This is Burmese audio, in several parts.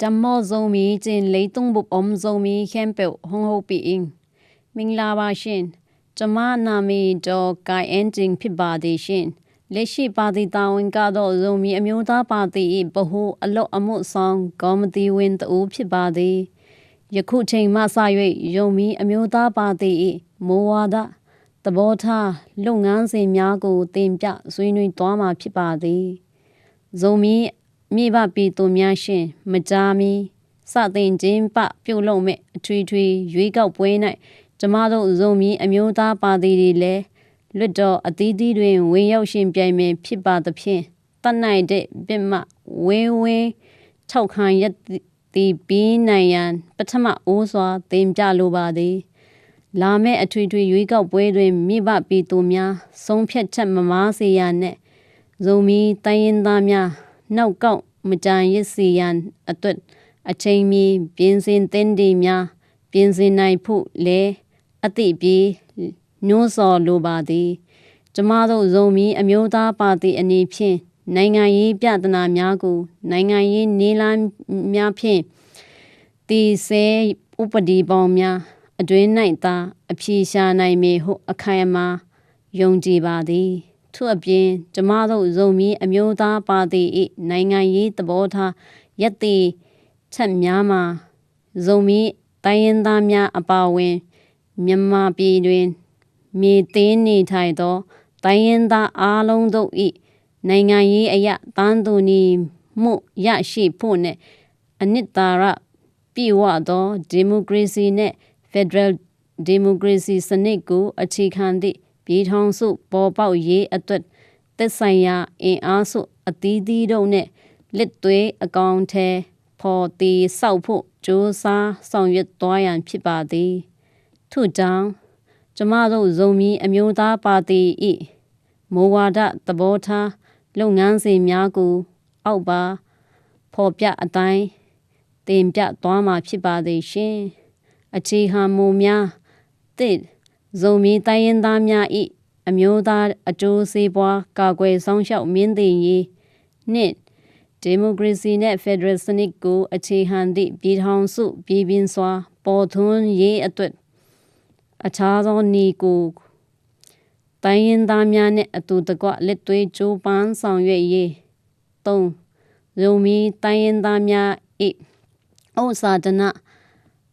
จำมอโซมีจินเลยตุงบุบอมโซมีแคมเปลฮงโฮปีอิงมิงลาบาရှင်ကျမနာမည်ဒေါ်ကိုင်အန်ဂျင်ဖြစ်ပါသည်ရှင်လက်ရှိပါတီတာဝန်ကတော့ဇုံမီအမျိုးသားပါတီ၏ဗဟုအလော့အမှုဆောင်ကော်မတီဝင်တူဖြစ်ပါသည်ယခုချိန်မှစ၍ယုံမီအမျိုးသားပါတီ၏မိုးဝါဒသဘောထားလုပ်ငန်းစဉ်များကိုတင်ပြဆွေးနွေးသွားမှာဖြစ်ပါသည်ဇုံမီ မိဘပြည်သူများရှင်မကြာမီစတင်ခြင်းပပြုတ်လုံးမဲ့အထွေထွေရွေးကောက်ပွဲ၌ကျမတို့ဇုံမီအမျိုးသားပါတီတွေလည်းလွတ်တော်အသီးသီးတွင်ဝင်ရောက်ရှင်ပြိုင်မယ်ဖြစ်ပါသဖြင့်တတ်နိုင်တဲ့ပြစ်မှဝင်းဝင်းထောက်ခံရသည်ပြီးနိုင်ရန်ပထမအိုးစွာတင်ပြလိုပါသည်လာမယ့်အထွေထွေရွေးကောက်ပွဲတွင်မိဘပြည်သူများဆုံးဖြတ်ချက်မမားစေရန်နှင့်ဇုံမီတိုင်းရင်းသားများ နောက်ကောက်မကြံရစ်စီရန်အတွက်အချိန်မီပြင်ဆင်သင့်သည်များပြင်ဆင်နိုင်ဖို့လည်းအသိပြေညွှန်းစော်လိုပါသည်ကျမတို့ဇုံမီအမျိုးသားပါတီအနေဖြင့်နိုင်ငံရေးပြဿနာများကိုနိုင်ငံရေးနေလမ်းများဖြင့်တည်ဆဲဥပဒေပေါင်းများအတွင်း၌သာအပြေရှာနိုင်မည်ဟုအခိုင်အမာယုံကြည်ပါသည် ထို့အပြင်ကျမတို့ဇုံမီအမျိုးသားပါတီ၏နိုင်ငံရေးသဘောထားယက်တီချက်များမှာဇုံမီတိုင်းရင်းသားများအပါအဝင်မြန်မာပြည်တွင်မြေသေးနေထိုင်သောတိုင်းရင်းသားအားလုံးတို့၏နိုင်ငံရေးအရတန်းတူညီမှုရရှိဖို့နှင့်အနှစ်သာရပြည့်ဝသောဒီမိုကရေစီနှင့်ဖက်ဒရယ်ဒီမိုကရေစီစနစ်ကိုအခြေခံသည့် ပြည်ထောင်စုပေါ်ပေါက်ရေးအတွက်သက်ဆိုင်ရာအင်အားစုအသီးသီးတို့နှင့်လက်သွေးအကောင်ထဲဖော်တည်ဆောက်ဖို့ကြိုးစားဆောင်ရွက်သွားရန်ဖြစ်ပါသည်ထို့ကြောင့်ကျမတို့ဇုံမီအမျိုးသားပါတီ၏မိုးဝါဒသဘောထားလုပ်ငန်းစဉ်များကို အောက်ပါဖော်ပြအတိုင်းတင်ပြသွားမှာဖြစ်ပါသည်ရှင်အခြေခံမူများတစ် ဇုံမီတိုင်းရင်းသားများ၏အမျိုးသားအကျိုးစီးပွားကာကွယ်ဆောင်ရှောက်မြင့်တင်ရေးနှစ်ဒီမိုကရေစီနဲ့ဖက်ဒရယ်စနစ်ကိုအခြေခံသည့်ပြည်ထောင်စုပြည်ပင်းစွာ ပေါ်ထွန်းရေးအတွက်အခြားသောနေကိုတိုင်းရင်းသားများနှင့်အတူတကွလက်သွေးကြိုးပမ်းဆောင်ရွက်ရေး၃ရုံမီတိုင်းရင်းသားများ၏ဥစ္စာဒနာ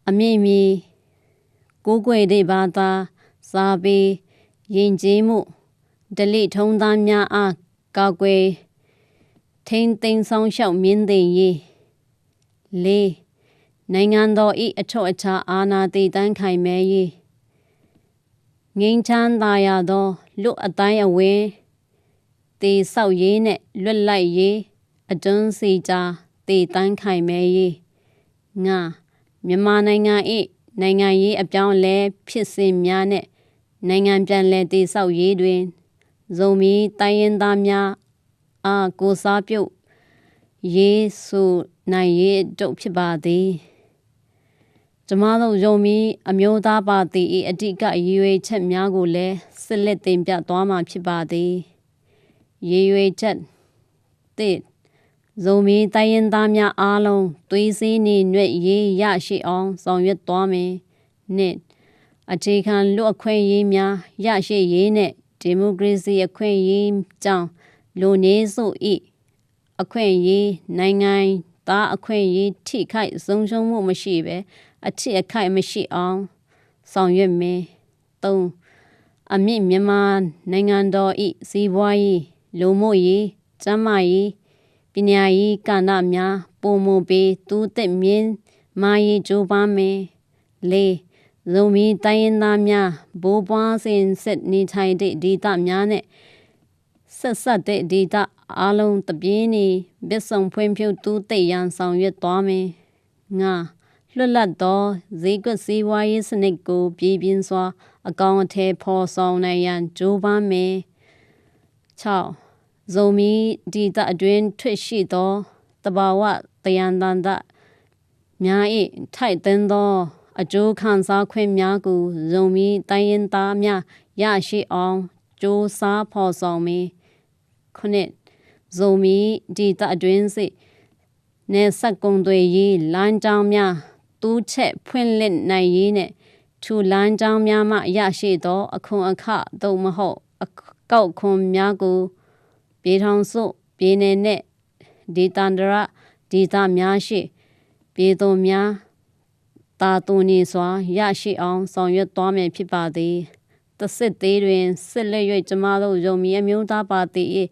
အမြင့်မီကိုးကွယ်သည့်ဘာသာ စာပေယဉ်ကျေးမှုဒလိထုံးသားများအားကာကွယ်ထိန်သိမ်းဆောင်ရှောက်မြင့်သိရေး၄နိုင်ငံတော်၏အထောက်အချာအာဏာတည်တန်းခိုင်မဲရေးငိမ့်ချမ်းသာရသောလွတ်အတိုင်းအဝင်းတေဆောက်ရေးနဲ့လွတ်လိုက်ရေးအတွန်းစီကြာတေတန်းခိုင်မဲရေးငါမြန်မာနိုင်ငံ၏နိုင်ငံရေးအပြောင်းလဲဖြစ်စဉ်များနဲ့ နိုင်ငံပြန်လည်တည်ဆောက်ရေးတွင်ဇုံမီတိုင်းရင်းသားများအားကိုစားပြုတ်ရေးဆိုနိုင်ရေးတို့ဖြစ်ပါသည်ကျမတို့ယုံမီအမျိုးသားပါတီ၏အတိကရည်ရွယ်ချက်များကိုလည်းဆက်လက်တင်ပြသွားမှာဖြစ်ပါသည်ရည်ရွယ်ချက်တစ်ဇုံမီတိုင်းရင်သားများအားလုံးသွေးစည်းနေရွက်ရေးရရှိအောင်ဆောင်ရွက်သွားမယ်နှစ် အခြေခံလူအခွင့်အရေးများရရှိရေးနဲ့ဒီမိုကရေစီအခွင့်အရေးကြောင့်လူနေစု၏အခွင့်အရေးနိုင်ငံသားအခွင့်အရေးထိခိုက်ဆုံးရှုံးမှုမရှိဘဲအထစ်အခိုက်မရှိအောင်ဆောင်ရွက်မယ်၃အမြင့်မြန်မာနိုင်ငံတော်ဤစီးပွားရေးလူမှုရေးကျန်းမာရေးပညာရေးကဏ္ဍများပုံမပေးတူးသက်မြင့်မာရေးကြိုးပမ်းမယ်၄ ဇုံမီတိုင်းရင်းသားများဘိုးပွားစဉ်ဆက်နေထိုင်တဲ့ဒေသများနဲ့ဆက်ဆက်တဲ့ဒေသအလုံးတပြင်းနေဘစ်ဆောင်ဖွံ့ဖြိုးတူးသက်ရန်ဆောင်ရွက်သွားမယ်ငါလွတ်လပ်သောဈေးကွက်စည်းဝါးရေးစနစ်ကိုပြည်ပြင်းစွာ အကောင်အထည်ဖော်ဆောင်နိုင်ရန်ကြိုးပမ်းမယ်6ဇုံမီဒီတအတွင်းထွက်ရှိသောတဘာဝတယံတန်တများ၏ထိုက်သင်းသော အကျိုးခံစားခွင့်များကိုဇုံမီတိုင်းရင်သားများရရှိအောင်ကြိုးစားဖော်ဆောင်မည်ခုနှစ်ဇုံမီဒီတအတွင်းစိနယ်ဆက်ကုံတွေရေးလမ်းကြောင်းများတူးချက်ဖွင့်လှစ်နိုင်ရေးနဲ့ထူလမ်းကြောင်းများမှရရှိသော အခွန်အခသို့မဟုတ်အကောက်ခွန်များကိုပြည်ထောင်စုပြည်နယ်နဲ့ဒေသန္တရဒေသများရှိပြည်သူများ တာတူနေစွာရရှိအောင်ဆောင်ရွက်သွားမည်ဖြစ်ပါသည်တစစ်သေးတွင်စစ်လက်၍ကျမတို့ယုံမီအမျိုးသားပါတီ၏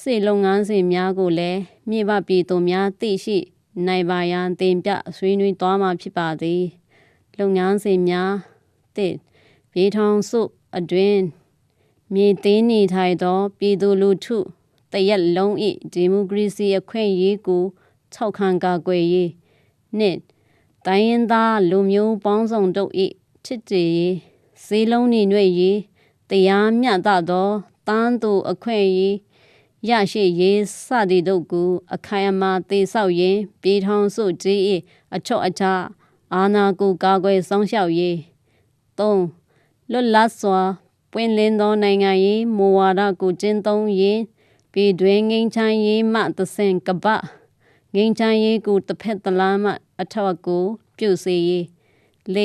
စေလုပ်ငန်းစဉ်များကိုလည်းမြေပပြည်သူများသိရှိနိုင်ပါရန်တင်ပြဆွေးနွေးသွားမှာဖြစ်ပါသည်လုပ်ငန်းစဉ်များတစ်ပြည်ထောင်စုအတွင်းမြေသိမ်းနေထိုင်သောပြည်သူလူထုတရက်လုံး၏ဒီမိုကရေစီအခွင့်အရေးကိုထောက်ခံကာကွယ်ရေးနှင့် တိုင်းရင်းသားလူမျိုးပေါင်းစုံတို့၏ချစ်ကြည်ရေးဈေးလုံးနေ၍ရေးတရားမျှတသောတန်းသူအခွင့်အရေးရရှိရေးစသည်တို့ကိုအခိုင်အမာသေဆောက်ရင်းပြည်ထောင်စုကြီး၏အချော့အချာအာနာကိုကာကွယ်ဆောင်ရှောက်ရေး၃လွတ်လပ်စွာပွင့်လင်းသောနိုင်ငံရေးမူဝါဒကိုကျင့်သုံးရင်းပြည်တွင်းငင်းချမ်းရေးမှသဆင့်ကပ္ပ ငင်းချမ်းရေးကိုတစ်ဖက်တစ်လားမှအထောက်အကူပြုစေရေး၄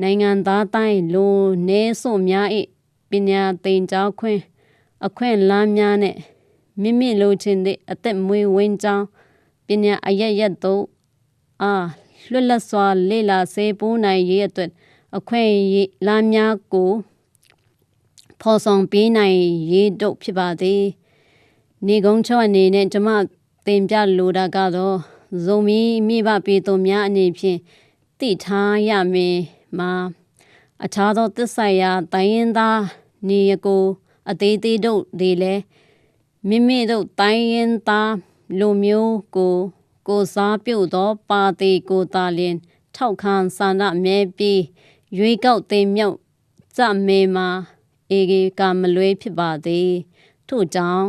နိုင်ငံသားတိုင်းလူနေစွများ၏ပညာသင်ကြားခွင့်အခွင့်အလမ်းများနဲ့မိမိလိုချင်တဲ့အသက်မွေးဝင်းကြောင်းပညာအရရက်တို့အားလွတ်လပ်စွာလေ့လာစေပိုးနိုင်ရေးအတွက်အခွင့်အရေးလမ်းများကိုဖော်ဆောင်ပေးနိုင်ရေးတို့ဖြစ်ပါသည်နေကုန်းချောအနေနဲ့ကျမ တင်ပြလိုတာကတော့ဇုံမီမိဘပေသူများအနေဖြင့်တည်ထားရမည်မှာအခြားသောသစ္စာရာတိုင်းရင်းသားနေရကိုအသေးသေးတို့တွေလည်းမိမိတို့တိုင်းရင်းသားလူမျိုးကိုကိုစားပြုသောပါတီကိုသာလျင်ထောက်ခံဆန္ဒမဲပြီးရွေးကောက်တင်မြုပ်ကြမေမှာအေဂေကမလွဲဖြစ်ပါသည်ထို့ကြောင့်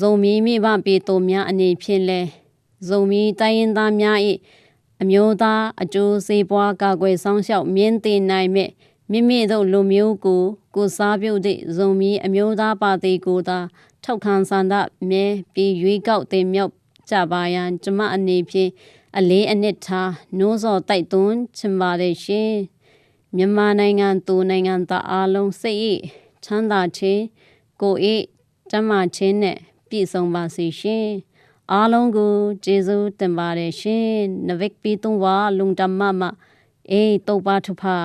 ဇုံမီမိဘပေသူများအနေဖြင့်လဲဇုံမီတိုင်းရင်းသားများ၏အမျိုးသားအကျိုးစေးပွားကာကွယ်ဆောင်ရှောက်မြင့်တင်နိုင်မဲ့မိမိတို့လူမျိုးကိုကိုစားပြုသည့်ဇုံမီအမျိုးသားပါတီကိုသာထောက်ခံဆန္ဒမဲပြီးရွေးကောက်တင်မြုပ်ကြပါရန်ကျမအနေဖြင့်အလေးအနစ်ထားနှိုးဆော်တိုက်တွန်းချင်ပါတယ်ရှင်မြန်မာနိုင်ငံသူနိုင်ငံသားအားလုံးစိတ်၏ချမ်းသာခြင်းကို၏တမချင်းနဲ့ ပြည့်စုံပါစေရှင်အားလုံးကိုကျေးဇူးတင်ပါတယ်ရှင်နဗစ်ပီတုံဝါလုံတမမအေးတောပါထဖာ